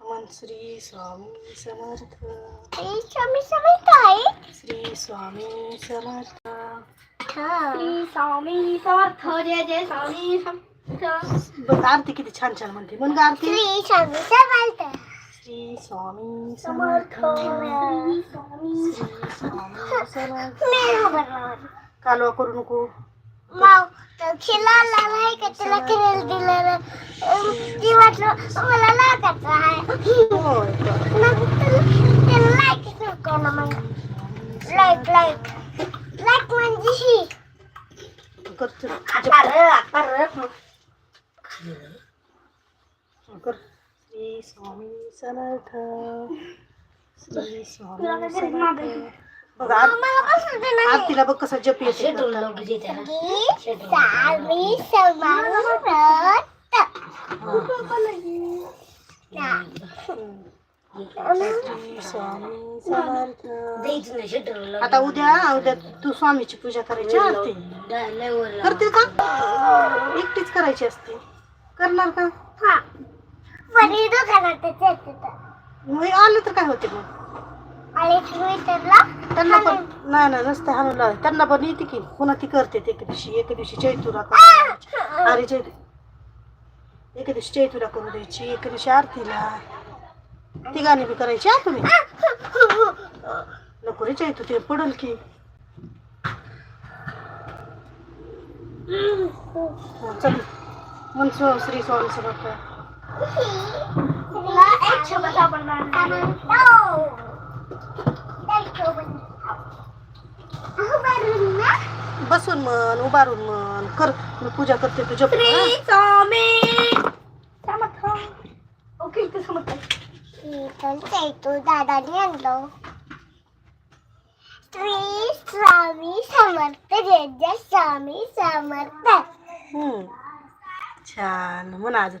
मग श्री स्वामी समर्थ श्री स्वामी समर्थ. जय जय स्वामी समर्थ. बघ आरती किती छान छान म्हणते. म्हण ग आरती? श्री स्वामी समर्थ श्री स्वामी समर्थ कालवा करू नको. खिलाला नाही का तिला खेळ दिलेलं? ती वाटलं मला लागायचं आहे. त्याला लाईक नको ना मग. लाईक लाईक लाईक म्हणजे ही. कर. श्री स्वामी समर्थ. श्री स्वामी समर्थ. बघ आरतीला बघ कसा जप येते. स्वामी समर्थ. आता उद्या उद्या तू स्वामीची पूजा करायची आरती. करते का? एकटीच करायची असते. करणार का? वरी दुकानात येते मग आलं तर काय होते मग? आणि त्यांना पण नाही नाही नसते लावायचं. त्यांना पण येते की. पुन्हा ती करते ते एके दिवशी. एके दिवशी चैतुरा. अरे चैत. एके दिवशी चैतुरा करू द्यायची. एके दिवशी आरतीला. ती गाणी बी करायची हा तुम्ही? नको रे चैतू ते पडल की. हा, चल. मन श्री स्वामी समर्थ. तुला एक बसून मन उभारून मन कर मी पूजा करते तुझ्या ओके ते समर्थ. तू दादाने आणलं. श्री स्वामी समर्थ. जय जय स्वामी समर्थ. हम्म. छान. म्हण अजून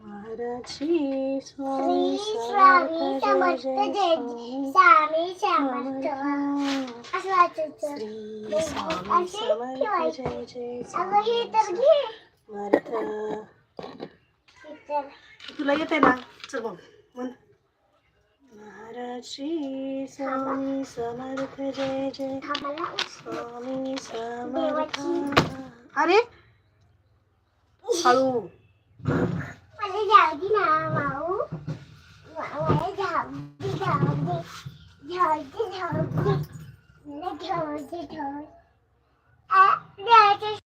महाराज स्वामी स्वामी समर्थ. स्वामी समर्थ असं वाचायचं तुला येते ना? चल मग म्हण. महाराज स्वामी समर्थ जय जय स्वामी समर्थ. अरे! हळू. 小鸡毛毛，我我要小鸡小鸡，小鸡小鸡，那小鸡小。哎，两只。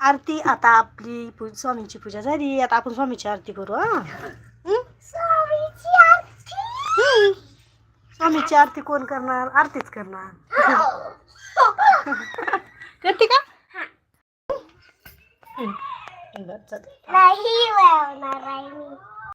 आरती आता आपली स्वामींची पूजा झाली. आता आपण स्वामीची आरती करू हा? स्वामीची आरती? कोण करणार? आरतीच करणार. करते का? हं. नाही.